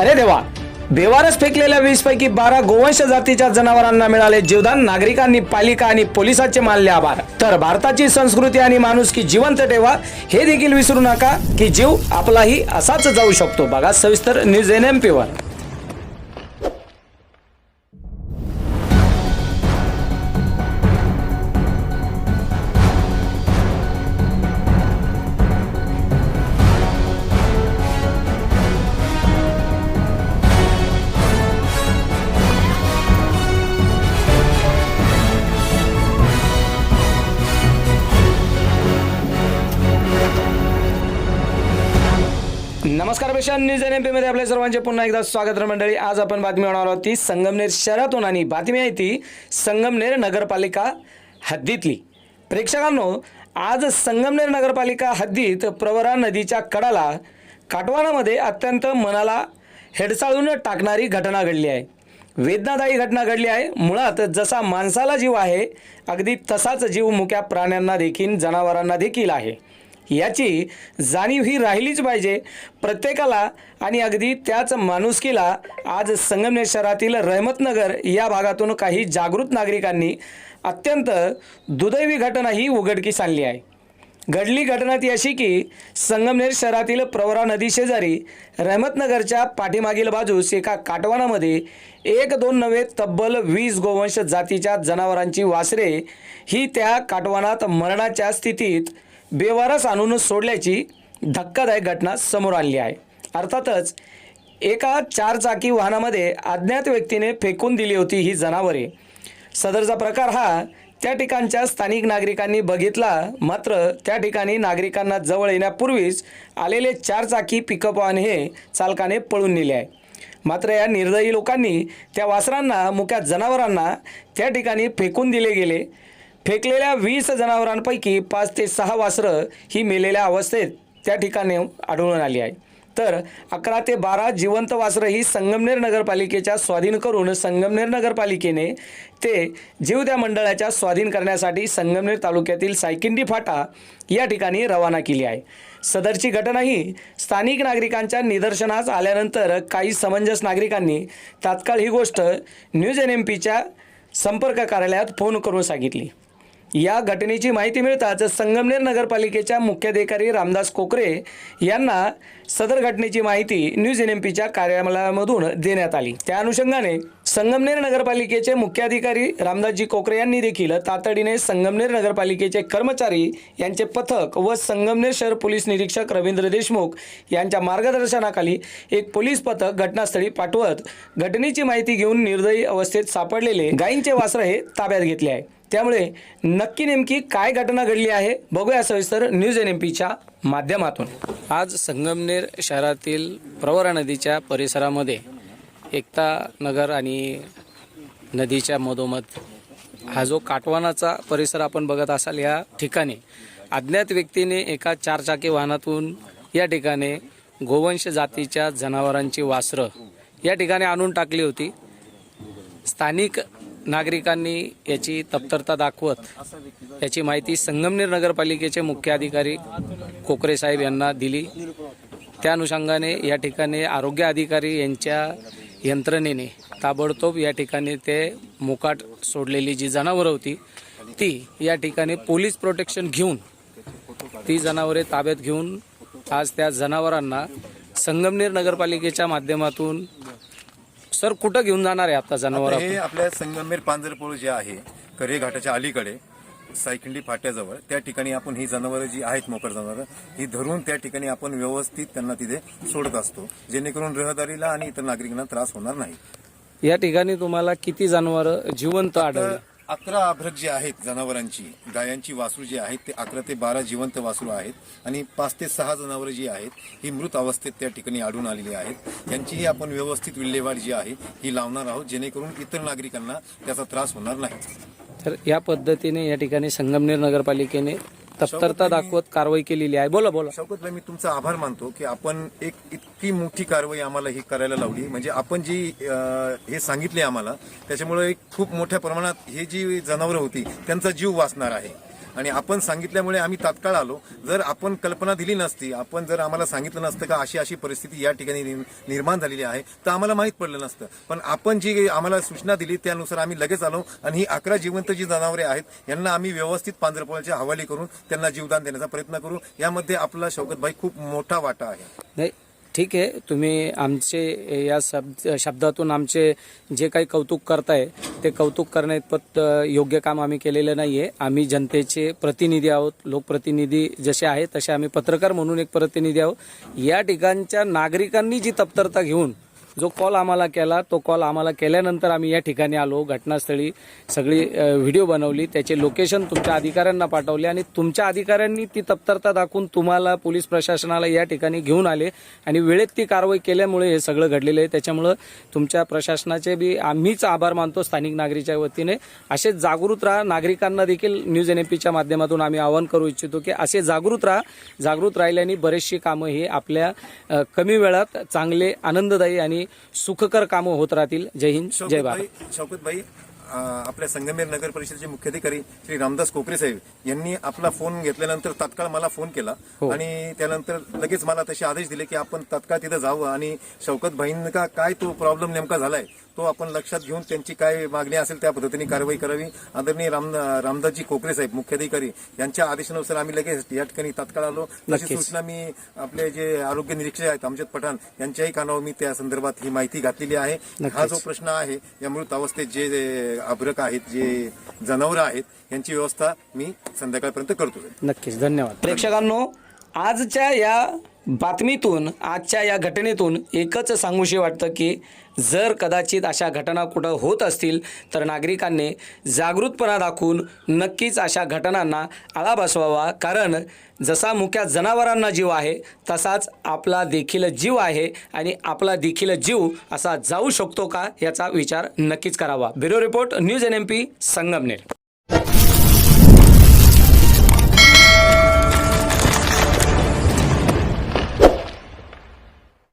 अरे देवा बेवारस फेकलेल्या वीस पैकी बारा गोवंश जातीच्या जनावरांना मिळाले जीवदान नागरिकांनी पालिका आणि पोलिसांचे मानले आभार. तर भारताची संस्कृती आणि माणुसकी जिवंत ठेवा हे देखील विसरू नका की जीव आपलाही असाच जाऊ शकतो. बघा सविस्तर न्यूज एन एम वर. नमस्कार पेशा न्यूज एन एमपी मध्ये आपल्या सर्वांचे पुन्हा एकदा स्वागत मंडळी. आज आपण बातमी होणार आहोत ती संगमनेर शहरातून आणि बातमी आहे ती संगमनेर नगरपालिका हद्दीतली. प्रेक्षकांनो आज संगमनेर नगरपालिका हद्दीत प्रवरा नदीच्या कडाला काटवानामध्ये अत्यंत मनाला हेडसाळून टाकणारी घटना घडली आहे. वेदनादायी घटना घडली आहे. मुळात जसा माणसाला जीव आहे अगदी तसाच जीव मुक्या प्राण्यांना देखील जनावरांना देखील आहे. याची जाणीव ही राहिलीच पाहिजे. प्रत्येकाला आणि अगदी त्याच माणुसकीला आज संगमनेर शहरातील रहमतनगर या भागातून काही जागृत नागरिकांनी अत्यंत दुदैवी घटना ही उघडकीस आणली आहे. घडली घटना ती अशी की संगमनेर शहरातील प्रवरा नदी शेजारी रहमतनगरच्या पाठीमागील बाजूस एका काटवानामध्ये एक दोन नव्हे तब्बल वीस गोवंश जातीच्या जनावरांची वासरे ही त्या काटवानात मरणाच्या स्थितीत बेवारस आणूनच सोडल्याची धक्कादायक घटना समोर आणली आहे. अर्थातच एका चारचाकी वाहनामध्ये अज्ञात व्यक्तीने फेकून दिली होती ही जनावरे. सदरचा प्रकार हा त्या ठिकाणच्या स्थानिक नागरिकांनी बघितला. मात्र त्या ठिकाणी नागरिकांना जवळ येण्यापूर्वीच आलेले चारचाकी पिकअप वाहन हे चालकाने पळून नेले आहे. मात्र या निर्दयी लोकांनी त्या वासरांना मुक्या जनावरांना त्या ठिकाणी फेकून दिले गेले. फेकलेल्या वीस जनावरांपैकी पाच ते सहा वासरं ही मेलेल्या अवस्थेत त्या ठिकाणी आढळून आली आहे. तर अकरा ते बारा जिवंत वासरं ही संगमनेर नगरपालिकेच्या स्वाधीन करून संगमनेर नगरपालिकेने ते जीवद्या मंडळाच्या स्वाधीन करण्यासाठी संगमनेर तालुक्यातील सायकिंडी फाटा या ठिकाणी रवाना केली आहे. सदरची घटना ही स्थानिक नागरिकांच्या निदर्शनास आल्यानंतर काही समंजस नागरिकांनी तात्काळ ही गोष्ट न्यूज एन एम पीच्या संपर्क कार्यालयात फोन करून सांगितली. या घटनेची माहिती मिळताच संगमनेर नगरपालिकेच्या मुख्याधिकारी रामदास कोकरे यांना सदर घटनेची माहिती न्यूज एन एम पीच्या कार्यालयामधून देण्यात आली. त्या अनुषंगाने संगमनेर नगरपालिकेचे मुख्याधिकारी रामदासजी कोकरे यांनी देखील तातडीने संगमनेर नगरपालिकेचे कर्मचारी यांचे पथक व संगमनेर शहर पोलीस निरीक्षक रवींद्र देशमुख यांच्या मार्गदर्शनाखाली एक पोलीस पथक घटनास्थळी पाठवत घटनेची माहिती घेऊन निर्दयी अवस्थेत सापडलेले गायींचे वासर हे ताब्यात घेतले आहे. त्यामुळे नक्की नेमकी काय घटना घडली आहे बघूया सविस्तर न्यूज एन एम पीच्या माध्यमातून. आज संगमनेर शहरातील प्रवरा नदीच्या परिसरामध्ये एकता नगर आणि नदीच्या मधोमध हा जो काटवानाचा परिसर आपण बघत असाल या ठिकाणी अज्ञात व्यक्तीने एका चारचाकी वाहनातून या ठिकाणी गोवंश जातीच्या जनावरांची वासरं या ठिकाणी आणून टाकली होती. स्थानिक नागरिकांनी याची तप्तरता दाखवत याची माहिती संगमनेर नगरपालिकेचे मुख्य अधिकारी कोकरे साहेब यांना दिली. त्या अनुषंगाने या ठिकाणी आरोग्य अधिकारी यांच्या यंत्रणेने ताबडतोब या ठिकाणी ते मोकाट सोडलेली जी जनावरं होती ती या ठिकाणी पोलीस प्रोटेक्शन घेऊन ती जनावरे ताब्यात घेऊन आज त्या जनावरांना संगमनेर नगरपालिकेच्या माध्यमातून सर कुठं घेऊन जाणार आहे आता जनावर हे आपल्या संगमेर पांजरपोळ जे आहे करे घाटाच्या अलीकडे सायखिंडी फाट्याजवळ त्या ठिकाणी आपण ही जनावरं जी आहेत मोकड जनावरं ही धरून त्या ठिकाणी आपण व्यवस्थित त्यांना तिथे सोडत असतो. जेणेकरून रहदारीला आणि इतर नागरिकांना त्रास होणार नाही. या ठिकाणी तुम्हाला किती जनावर जिवंत आढळले? अकरा अभ्रक जे आहेत जनावरांची गायांची वासरू जी आहेत ते अकरा ते बारा जिवंत वासरू आहेत आणि पाच ते सहा जनावरं जी आहेत ही मृत अवस्थेत त्या ठिकाणी आढळून आलेली आहेत. यांचीही आपण व्यवस्थित विल्हेवाट जी आहे ही लावणार आहोत जेणेकरून इतर नागरिकांना त्याचा त्रास होणार नाही. तर या पद्धतीने या ठिकाणी संगमनेर नगरपालिकेने तत्परता दाखवत कारवाई केलेली आहे. बोला बोला. शौकत भाई मी तुमचा आभार मानतो की आपण एक इतकी मोठी कारवाई आम्हाला ही करायला लावली. म्हणजे आपण जी अं, हे सांगितले आम्हाला त्याच्यामुळे एक खूप मोठ्या प्रमाणात हे जी जनावरं होती त्यांचा जीव वाचणार आहे. आणि आपण सांगितल्यामुळे आम्ही तात्काळ आलो. जर आपण कल्पना दिली नसती आपण जर आम्हाला सांगितलं नसतं का अशी अशी परिस्थिती या ठिकाणी निर्माण झालेली आहे तर आम्हाला माहीत पडलं नसतं. पण आपण जी आम्हाला सूचना दिली त्यानुसार आम्ही लगेच आलो आणि ही अकरा जिवंत जी जनावरे आहेत यांना आम्ही व्यवस्थित पांढरपोळ्याच्या हवाली करून त्यांना जीवदान देण्याचा प्रयत्न करू. यामध्ये आपला शौकतभाई खूप मोठा वाटा आहे. ठीक आहे तुम्ही आमचे या शब्द शब्दातून आमचे जे काही कौतुक करताय ते कौतुक करण्याइतपत योग्य काम आम्ही केलेलं नाही आहे आम्ही जनतेचे प्रतिनिधी आहोत लोकप्रतिनिधी जसे आहेत तसे आम्ही पत्रकार म्हणून एक प्रतिनिधी आहोत. या ठिकाणच्या नागरिकांनी जी तप्तरता घेऊन जो कॉल आम्हाला केला तो कॉल आम्हाला केल्यानंतर आम्ही या ठिकाणी आलो. घटनास्थळी सगळी व्हिडिओ बनवली. त्याचे लोकेशन तुमच्या अधिकाऱ्यांना पाठवले आणि तुमच्या अधिकाऱ्यांनी ती तप्तरता दाखवून तुम्हाला पोलीस प्रशासनाला या ठिकाणी घेऊन आले आणि वेळेत ती कारवाई केल्यामुळे हे सगळं घडलेलं आहे. त्याच्यामुळं तुमच्या प्रशासनाचे बी आम्हीच आभार मानतो स्थानिक नागरिकच्या वतीने. असे जागृत राहा. नागरिकांना देखील न्यूज एन पीच्या माध्यमातून आम्ही आवाहन करू इच्छितो की असे जागृत राहा. जागृत राहिल्याने बरेचशी कामं ही आपल्या कमी वेळात चांगले आनंददायी आणि सुखकर कामं होत राहतील जय हिंद जय भारत शौकतभाई अं, आपल्या संगमेर नगर परिषदेचे मुख्याधिकारी श्री रामदास कोपरे साहेब यांनी आपला फोन घेतल्यानंतर तात्काळ मला फोन केला हो. आणि त्यानंतर लगेच मला तसे आदेश दिले की आपण तात्काळ तिथं जावं आणि शौकत भाईंना काय तो प्रॉब्लेम नेमका झालाय तो आपण लक्षात घेऊन त्यांची काय मागणी असेल त्या पद्धतीने कारवाई करावी. आदरणीय राम रामदासजी कोपरे साहेब मुख्याधिकारी यांच्या आदेशानुसार आम्ही लगेच या ठिकाणी तात्काळ आलो. तशी. सूचना मी आपले जे आरोग्य निरीक्षक आहेत अमजद पठाण यांच्याही कानावर मी त्या संदर्भात ही माहिती घातलेली आहे. हा जो प्रश्न आहे या मृत अवस्थेत जे जे अभ्रक आहेत जे जनावरं आहेत यांची व्यवस्था मी संध्याकाळपर्यंत करतो. नक्कीच. धन्यवाद. प्रेक्षकांनो आजच्या या बातमीतून आजच्या या घटनेतून एकच सांगूशी वाटतं की जर कदाचित अशा घटना कुठं होत असतील तर नागरिकांनी जागृतपणा दाखवून नक्कीच अशा घटनांना आळा बसवावा. कारण जसा मुख्या जनावरांना जीव आहे तसाच आपला देखील जीव आहे आणि आपला देखील जीव असा जाऊ शकतो का याचा विचार नक्कीच करावा. Bureau report news N M P Sangamner.